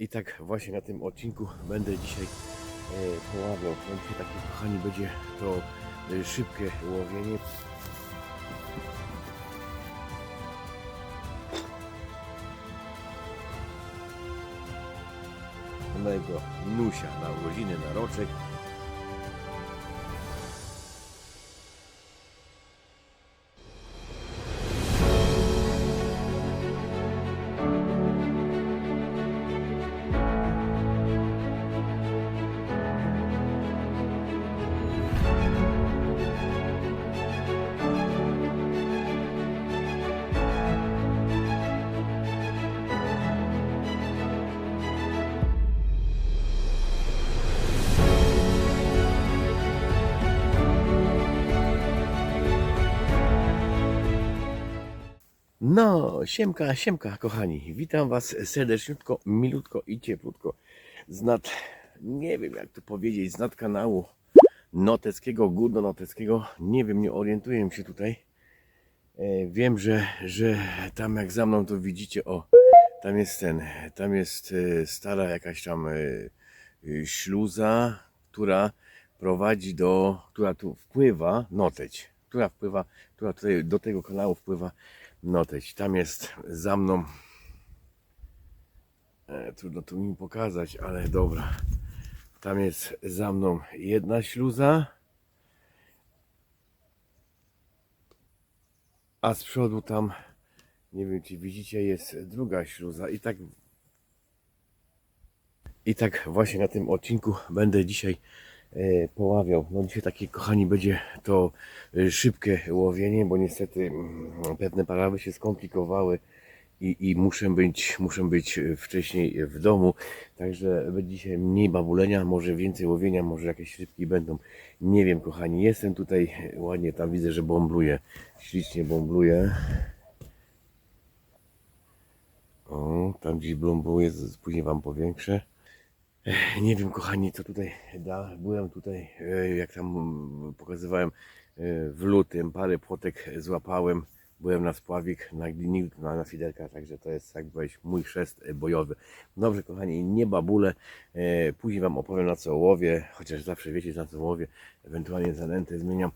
I tak właśnie na tym odcinku będę dzisiaj e, poławiał. No dzisiaj takie kochani będzie to e, szybkie łowienie. Mojego Nusia na urodziny, na roczek. No, siemka, siemka, kochani. Witam Was serdeczniutko, milutko i cieplutko. Z nad, nie wiem jak to powiedzieć, z nad kanału noteckiego, górno-noteckiego. Nie wiem, nie orientuję się tutaj. E, wiem, że, że tam jak za mną to widzicie, o, tam jest ten, tam jest e, stara jakaś tam e, śluza, która prowadzi do, która tu wpływa, noteć, która wpływa, która tutaj do tego kanału wpływa noteć. Tam jest za mną. E, trudno tu mi pokazać, ale dobra. Tam jest za mną jedna śluza. A z przodu tam, nie wiem czy widzicie, jest druga śluza. I tak i tak właśnie na tym odcinku będę dzisiaj poławiał. No dzisiaj takie kochani będzie to e, szybkie łowienie, bo niestety mm, pewne parawy się skomplikowały i, i muszę być, muszę być wcześniej w domu. Także będzie dzisiaj mniej babulenia, może więcej łowienia, może jakieś rybki będą. Nie wiem kochani, jestem tutaj ładnie, tam widzę, że bąbluje. Ślicznie bąbluje. O, tam gdzieś bąbluje, później wam powiększę. Nie wiem, kochani, co tutaj da. Byłem tutaj, jak tam mm, pokazywałem e, w lutym, parę płotek złapałem. Byłem na spławik, na gliniku, na, na także to jest jak powiedzieć mój chrzest e, bojowy. Dobrze, kochani, nie babule. E, Później Wam opowiem na co łowię, chociaż zawsze wiecie na co łowię. Ewentualnie zanętę zmieniam.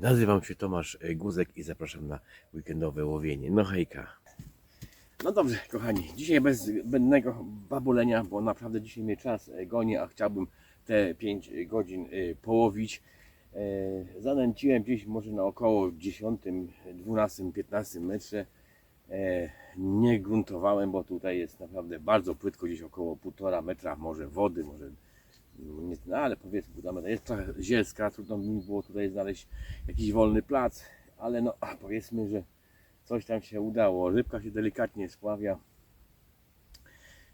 Nazywam się Tomasz Guzek i zapraszam na weekendowe łowienie. No hejka. No dobrze, kochani, dzisiaj bez zbędnego babulenia, bo naprawdę dzisiaj mnie czas e, goni, a chciałbym te 5 godzin e, połowić. E, Zanęciłem gdzieś może na około 10, 12, 15 metrze. Nie gruntowałem, bo tutaj jest naprawdę bardzo płytko, gdzieś około 1,5 metra może wody, może nie, no ale powiedzmy, metra. jest trochę zielska, trudno mi było tutaj znaleźć jakiś wolny plac, ale no powiedzmy, że coś tam się udało. Rybka się delikatnie spławia.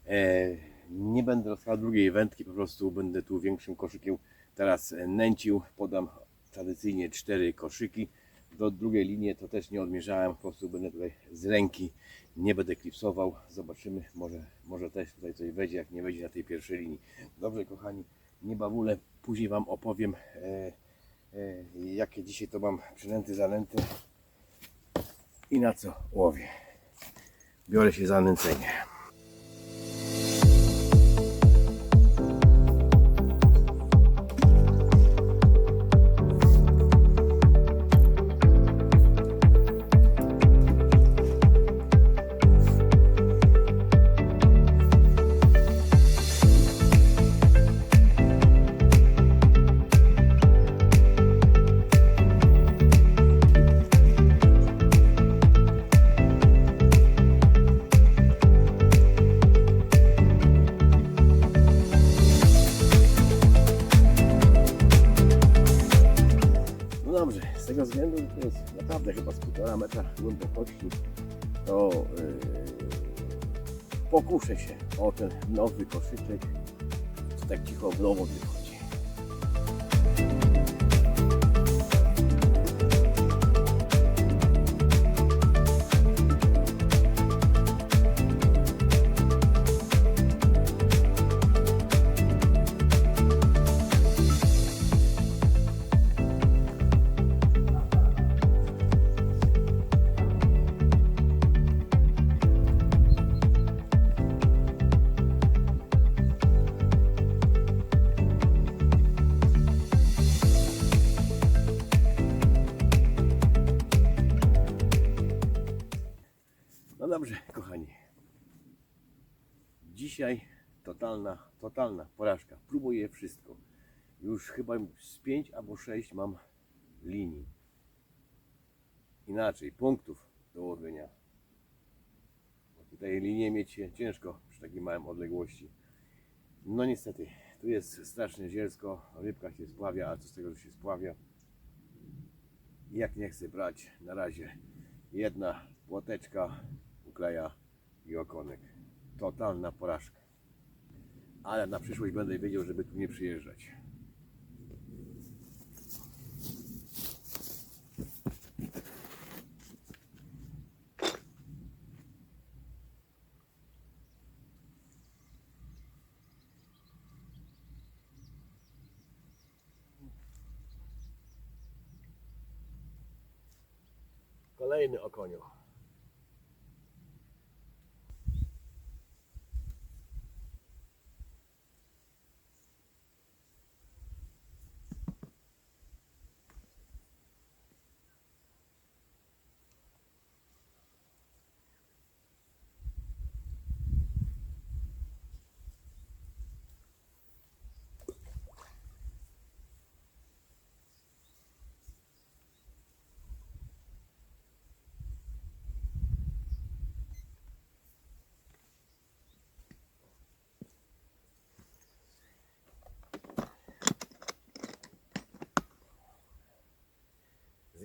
E, nie będę rozkładał drugiej wędki, po prostu będę tu większym koszykiem teraz nęcił. Podam tradycyjnie cztery koszyki. Do drugiej linii to też nie odmierzałem, po prostu będę tutaj z ręki, nie będę klipsował. Zobaczymy, może, może też tutaj coś wejdzie, jak nie wejdzie na tej pierwszej linii. Dobrze, kochani, nie bawule, później Wam opowiem, e, e, jakie dzisiaj to mam przynęty, zanęty i na co łowię. Biorę się za nęcenie. Chyba z półtora metra głębokości, to yy, pokuszę się o ten nowy koszyczek, co tak cicho w domu Dzisiaj totalna, totalna porażka. Próbuję wszystko. Już chyba z 5 albo 6 mam linii. Inaczej, punktów do łowienia. Bo tutaj linię mieć się ciężko przy takiej małej odległości. No niestety, tu jest strasznie zielsko, rybka się spławia, a co z tego, że się spławia? Jak nie chcę brać na razie jedna płoteczka, ukleja i okonek. Totalna porażka. Ale na przyszłość będę wiedział, żeby tu nie przyjeżdżać. Kolejny okonio.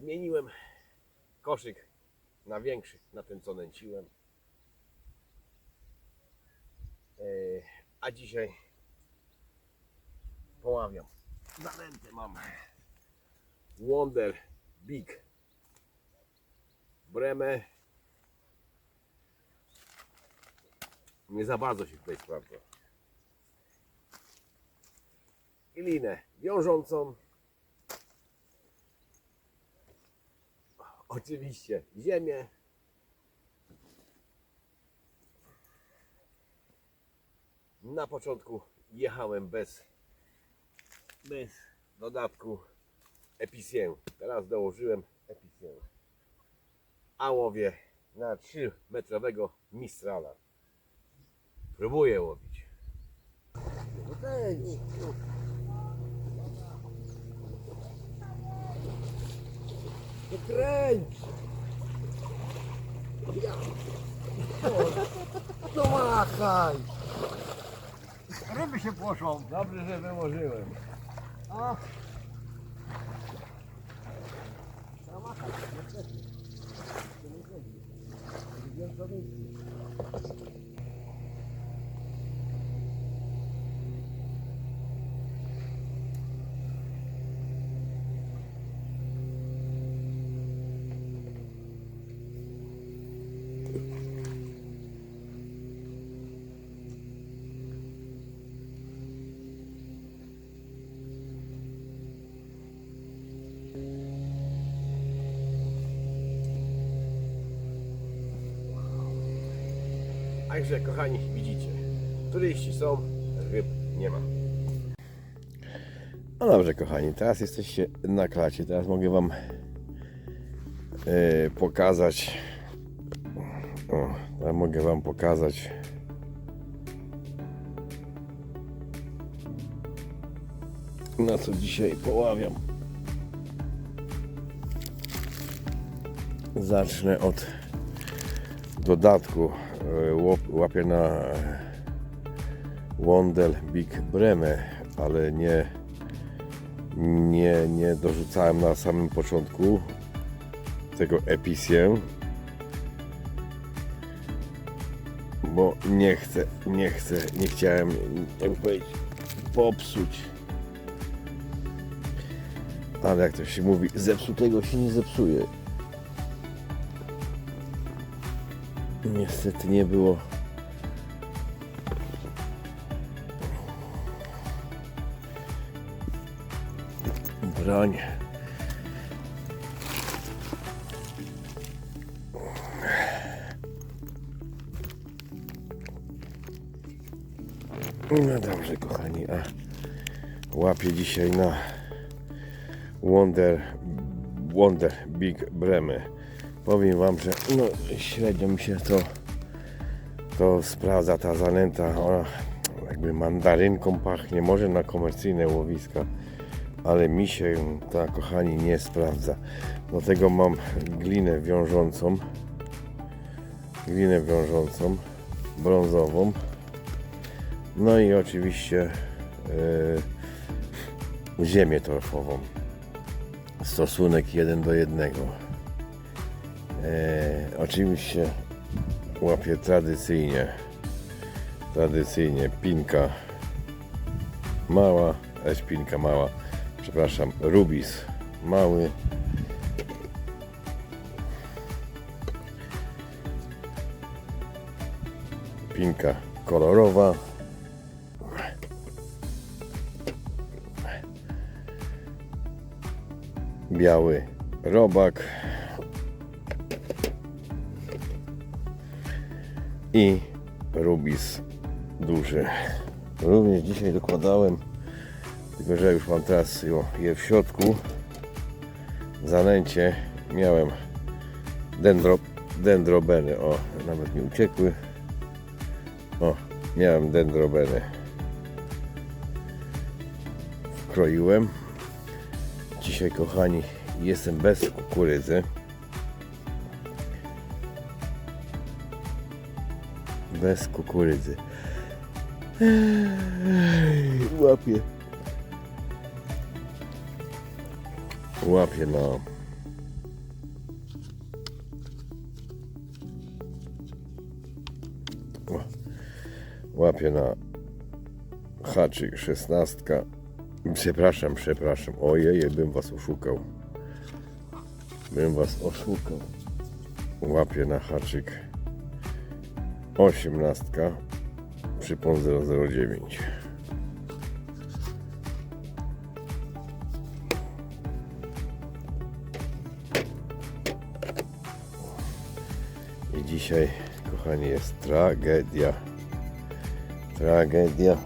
Zmieniłem koszyk na większy, na ten co nęciłem. E, A dzisiaj poławiam. Zanętę mam Wonder Big Bremę. Nie za bardzo się tutaj sprawdza. I linę wiążącą. Oczywiście ziemię. Na początku jechałem bez, bez dodatku epicję. Teraz dołożyłem epicję. A łowię na 3 metrowego mistrala. Próbuję łowić. To kręć! Ja. No machaj! Ryby się płoszą. Dobrze, że wyłożyłem. A. Trzeba machać, niestety. Także kochani, widzicie, turyści są, ryb nie ma. No dobrze kochani, teraz jesteście na klacie, teraz mogę wam e, pokazać. O, teraz mogę wam pokazać. Na co dzisiaj poławiam. Zacznę od dodatku łapię na e, Wondel Big Bremę, ale nie, nie, nie dorzucałem na samym początku tego Epicję, bo nie chcę, nie chcę, nie chciałem, jak powiedzieć, popsuć. Ale jak to się mówi, zepsutego się nie zepsuje. Niestety nie było. Broń. No dobrze, kochani, a łapię dzisiaj na Wonder, Wonder Big Bremy. Powiem Wam, że no, średnio mi się to to sprawdza ta zanęta. Ona jakby mandarynką pachnie, może na komercyjne łowiska, ale mi się ta kochani nie sprawdza. Do tego mam glinę wiążącą, glinę wiążącą, brązową. No i oczywiście yy, ziemię torfową. Stosunek 1 do 1. E, oczywiście łapię tradycyjnie. Tradycyjnie pinka mała, e, pinka mała, przepraszam, rubis mały. Pinka kolorowa. Biały robak. I rubis duży. Również dzisiaj dokładałem, tylko że już mam teraz je w środku. W zanęcie miałem dendro, dendrobeny, o nawet mi uciekły. O, miałem dendrobeny. Wkroiłem. Dzisiaj kochani jestem bez kukurydzy. Bez kukurydzy. Łapię. Łapię na O. łapię na haczyk szesnastka. Przepraszam, przepraszam. Ojej, bym was oszukał. Bym was oszukał. Łapię na haczyk osiemnastka przypon 009 i dzisiaj kochani jest tragedia. Tragedia.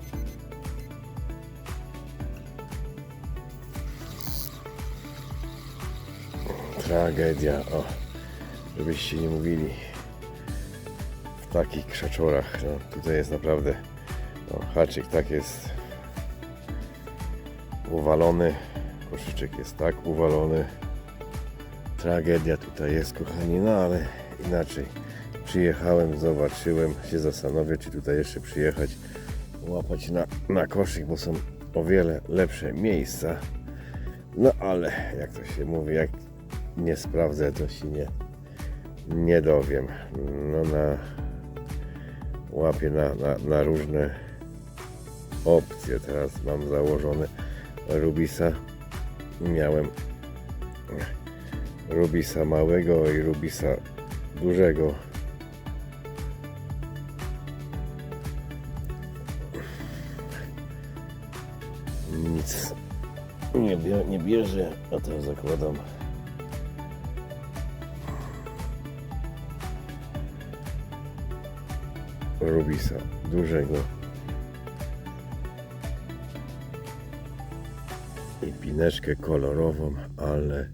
Tragedia o żebyście nie mówili takich krzaczorach. No, tutaj jest naprawdę no, haczyk tak jest uwalony. Koszyczek jest tak uwalony. Tragedia tutaj jest, kochani, no ale inaczej. Przyjechałem, zobaczyłem, się zastanowię, czy tutaj jeszcze przyjechać, łapać na, na koszyk, bo są o wiele lepsze miejsca. No ale, jak to się mówi, jak nie sprawdzę, to się nie, nie dowiem. No na łapię na, na, na różne opcje. Teraz mam założone Rubisa. Miałem Rubisa małego i Rubisa dużego. Nic nie, bie, nie bierze, a teraz zakładam Rubisa dużego i pineczkę kolorową, ale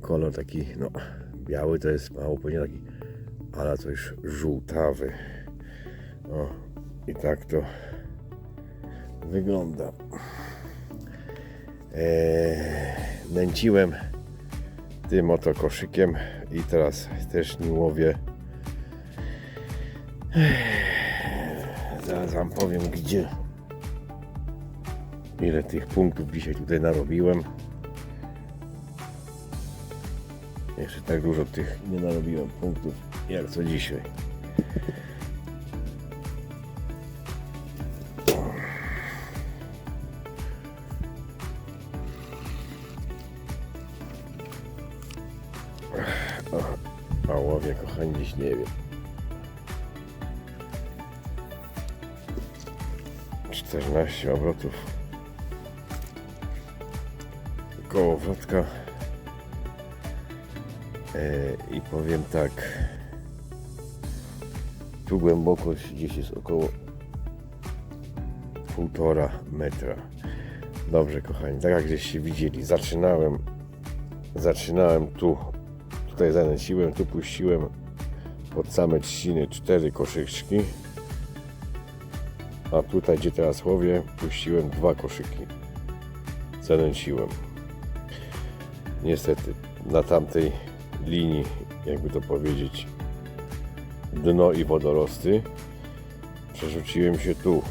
kolor taki, no biały to jest mało pewnie taki, ale coś żółtawy. O, i tak to wygląda. Eee, nęciłem tym oto koszykiem i teraz też nie łowię Zaraz wam powiem gdzie. Ile tych punktów dzisiaj tutaj narobiłem. Jeszcze tak dużo tych nie narobiłem punktów jak co dzisiaj. 14 obrotów. Koło wrotka. E, i powiem tak. Tu głębokość gdzieś jest około półtora metra. Dobrze kochani tak jak żeście widzieli zaczynałem zaczynałem tu tutaj zanęciłem tu puściłem pod same trzciny cztery koszyczki. A tutaj, gdzie teraz łowię, puściłem dwa koszyki. Zanęciłem. Niestety, na tamtej linii, jakby to powiedzieć, dno i wodorosty, przerzuciłem się tu.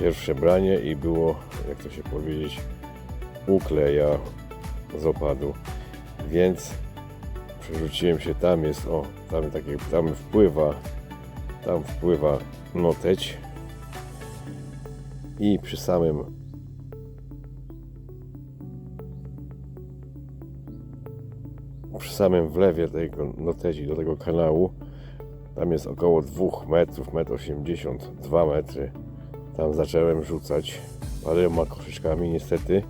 Pierwsze branie i było, jak to się powiedzieć, ukleja z opadu. Więc przerzuciłem się tam jest, o, tam takie, tam wpływa, tam wpływa noteć. I przy samym przy samym wlewie tego noteci do tego kanału tam jest około 2 metrów, 1,80 m, 2 metry. Tam zacząłem rzucać paroma koszyczkami niestety.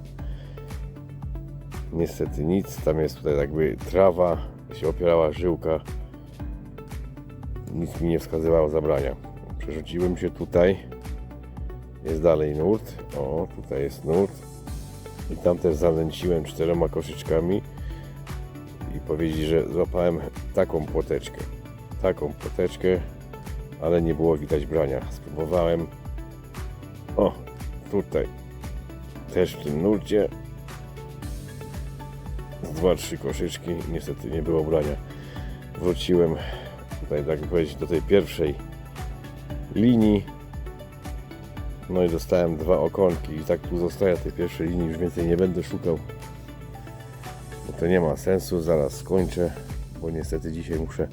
Niestety nic, tam jest tutaj jakby trawa, się opierała żyłka nic mi nie wskazywało zabrania. Przerzuciłem się tutaj. Jest dalej nurt. O tutaj jest nurt. I tam też zanęciłem czterema koszyczkami i powiedzieć, że złapałem taką płoteczkę. Taką płoteczkę ale nie było widać brania. Spróbowałem. O tutaj. Też w tym nurcie. Z dwa, trzy koszyczki. Niestety nie było brania. Wróciłem tutaj tak powiedzieć do tej pierwszej linii. No i dostałem dwa okonki i tak tu zostaję tej pierwszej linii już więcej nie będę szukał bo to nie ma sensu zaraz skończę bo niestety dzisiaj muszę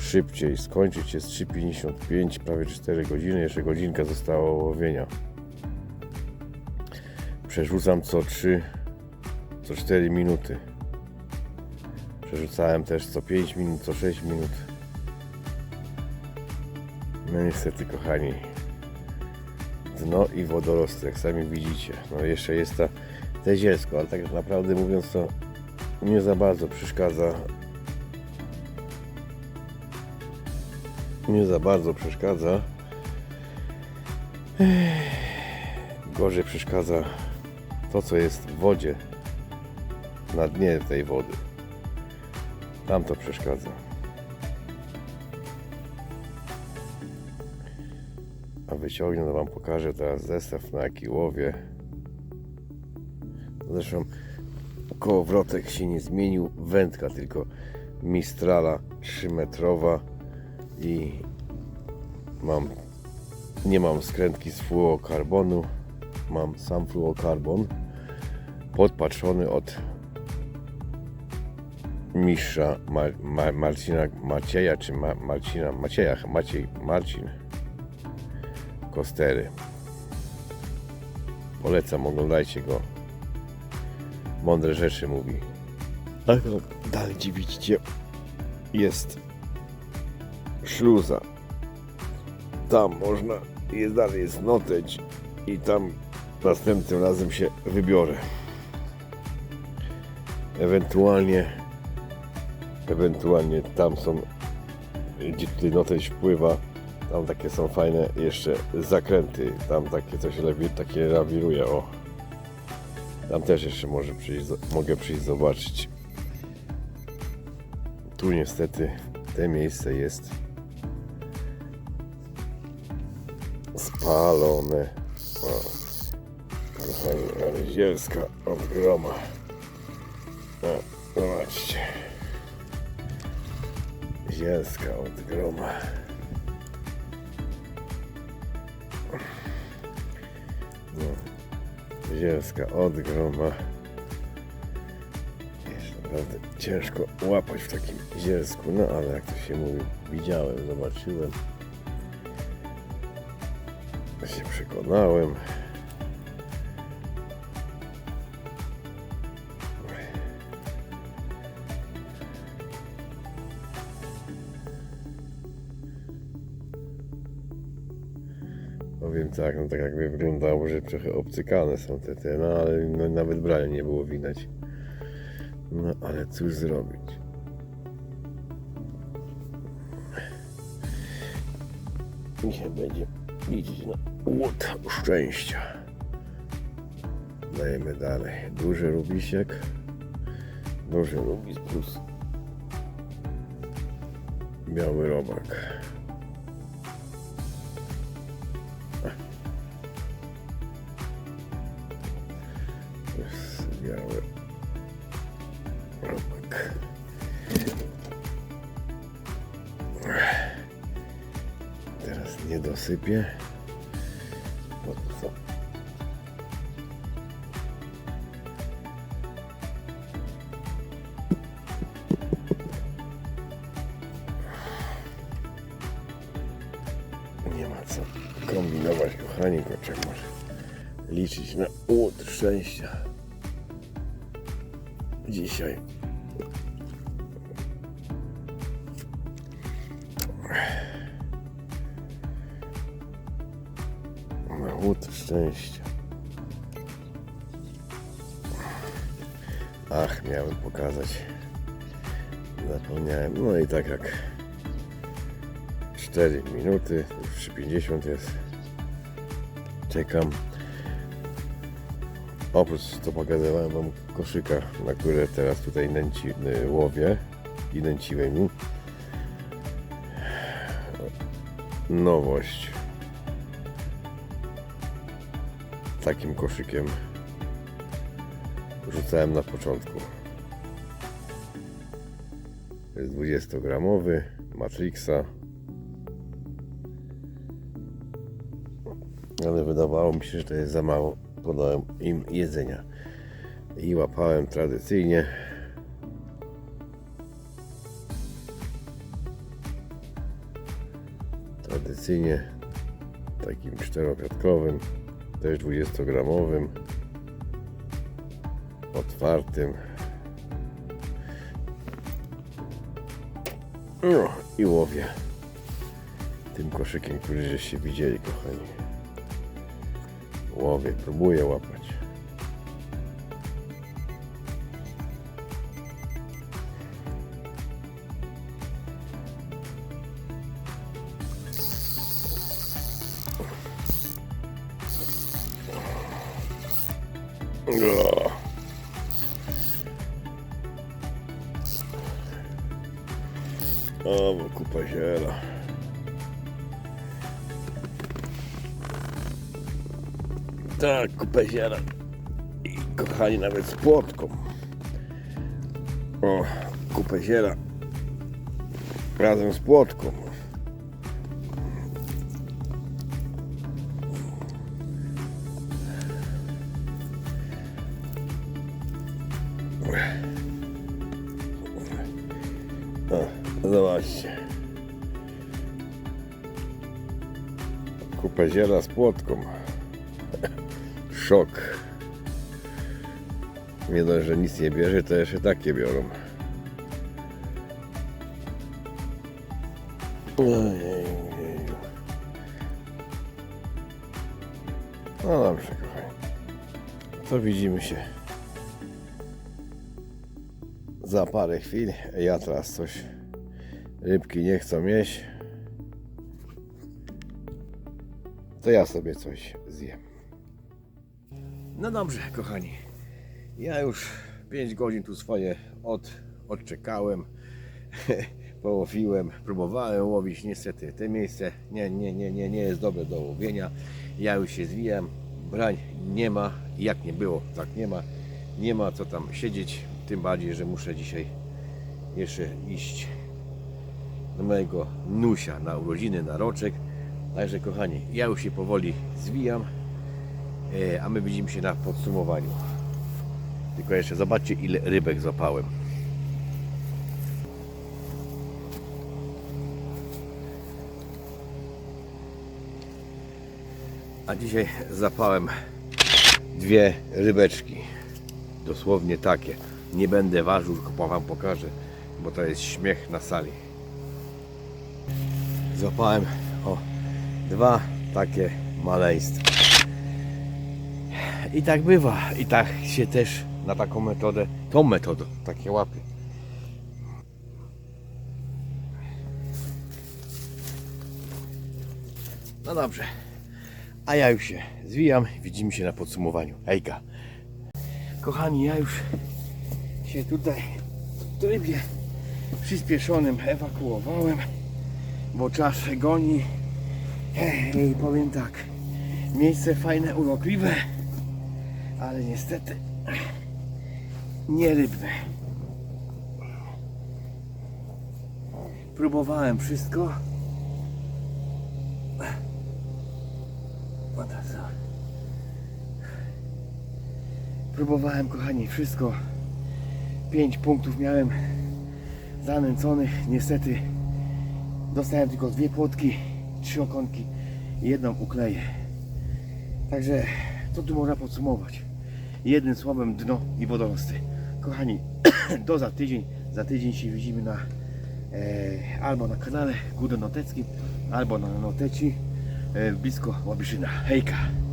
szybciej skończyć jest 3,55 prawie 4 godziny jeszcze godzinka została łowienia przerzucam co 3 co 4 minuty. Przerzucałem też co 5 minut co 6 minut no niestety kochani. Dno i wodorosty jak sami widzicie. No jeszcze jest ta te zielsko ale tak naprawdę mówiąc to nie za bardzo przeszkadza. Nie za bardzo przeszkadza. Gorzej przeszkadza to co jest w wodzie na dnie tej wody. Tam to przeszkadza wyciągnę to wam pokażę teraz zestaw na jaki łowię. Zresztą kołowrotek się nie zmienił wędka tylko mistrala 3 metrowa i mam nie mam skrętki z fluokarbonu mam sam fluokarbon podpatrzony od mistrza Mar Mar Marcina Macieja czy Ma Marcina Macieja Maciej Marcin Kostery. Polecam oglądajcie go. Mądre rzeczy mówi. Tak no, dalej gdzie widzicie jest śluza. Tam można jest dalej jest noteć i tam następnym razem się wybiorę. Ewentualnie ewentualnie tam są gdzie tutaj noteć wpływa tam takie są fajne jeszcze zakręty. Tam takie coś lewi, takie lawiruje o. Tam też jeszcze może przyjść, mogę przyjść zobaczyć. Tu niestety te miejsce jest spalone. O, zielska od groma o, zobaczcie. Zielska od groma zielska od groma. Jest naprawdę ciężko łapać w takim zielsku, no ale jak to się mówi, widziałem, zobaczyłem. Się przekonałem Powiem tak, no tak jakby wyglądało, że trochę obcykane są te, te no ale no, nawet brania nie było widać. No ale cóż zrobić? Dzisiaj będzie liczyć na łód szczęścia. Dajemy dalej. Duży rubisiek. Duży rubis plus Biały robak. Nie dosypię. Bo to są Nie ma co kombinować, kochani, koczek może liczyć na łód szczęścia. Dzisiaj. Tak jak 4 minuty, już 3.50 jest. Czekam. Oprócz to pokazywałem wam koszyka, na które teraz tutaj nęci, y, łowię i nęciłem im. Nowość. Takim koszykiem rzucałem na początku. To jest 20 gramowy Matrixa ale wydawało mi się, że to jest za mało. Podałem im jedzenia i łapałem tradycyjnie. Tradycyjnie takim czteropiatkowym, też 20-gramowym, otwartym. No i łowię tym koszykiem, który żeście widzieli, kochani łowię, próbuję łapać. Ziela. I kochani, nawet z płotką. O, kupę ziela. Razem z płotką. Zobaczcie. Kupę ziela z płotką. Szok. Nie dość, że nic nie bierze, to jeszcze takie biorą. No dobrze, kochani. To widzimy się za parę chwil. Ja teraz coś rybki nie chcą jeść. To ja sobie coś zjem. No dobrze, kochani. Ja już 5 godzin tu swoje od, odczekałem. Połowiłem, próbowałem łowić. Niestety, to miejsce nie, nie, nie, nie, nie jest dobre do łowienia. Ja już się zwijam. Brań nie ma. Jak nie było, tak nie ma. Nie ma co tam siedzieć. Tym bardziej, że muszę dzisiaj jeszcze iść do mojego Nusia na urodziny, na roczek. Także kochani, ja już się powoli zwijam. E, a my widzimy się na podsumowaniu. Tylko jeszcze zobaczcie ile rybek złapałem. A dzisiaj zapałem dwie rybeczki. Dosłownie takie. Nie będę ważył, tylko Wam pokażę, bo to jest śmiech na sali. Złapałem o dwa takie maleństwa. I tak bywa. I tak się też na taką metodę, tą metodą, takie łapy. No dobrze. A ja już się zwijam. Widzimy się na podsumowaniu. Hejka. Kochani, ja już się tutaj w trybie przyspieszonym ewakuowałem. bo czas goni. I powiem tak, miejsce fajne, urokliwe, ale niestety nie rybne. Próbowałem wszystko. Próbowałem, kochani, wszystko. Pięć punktów miałem zanęconych. Niestety dostałem tylko dwie płotki, trzy okonki i jedną ukleję. Także co tu można podsumować? Jednym słowem dno i wodorosty. Kochani, do za tydzień. Za tydzień się widzimy na e, albo na kanale Gudonoteckim, albo na Noteci e, blisko Łabiszyna. Hejka!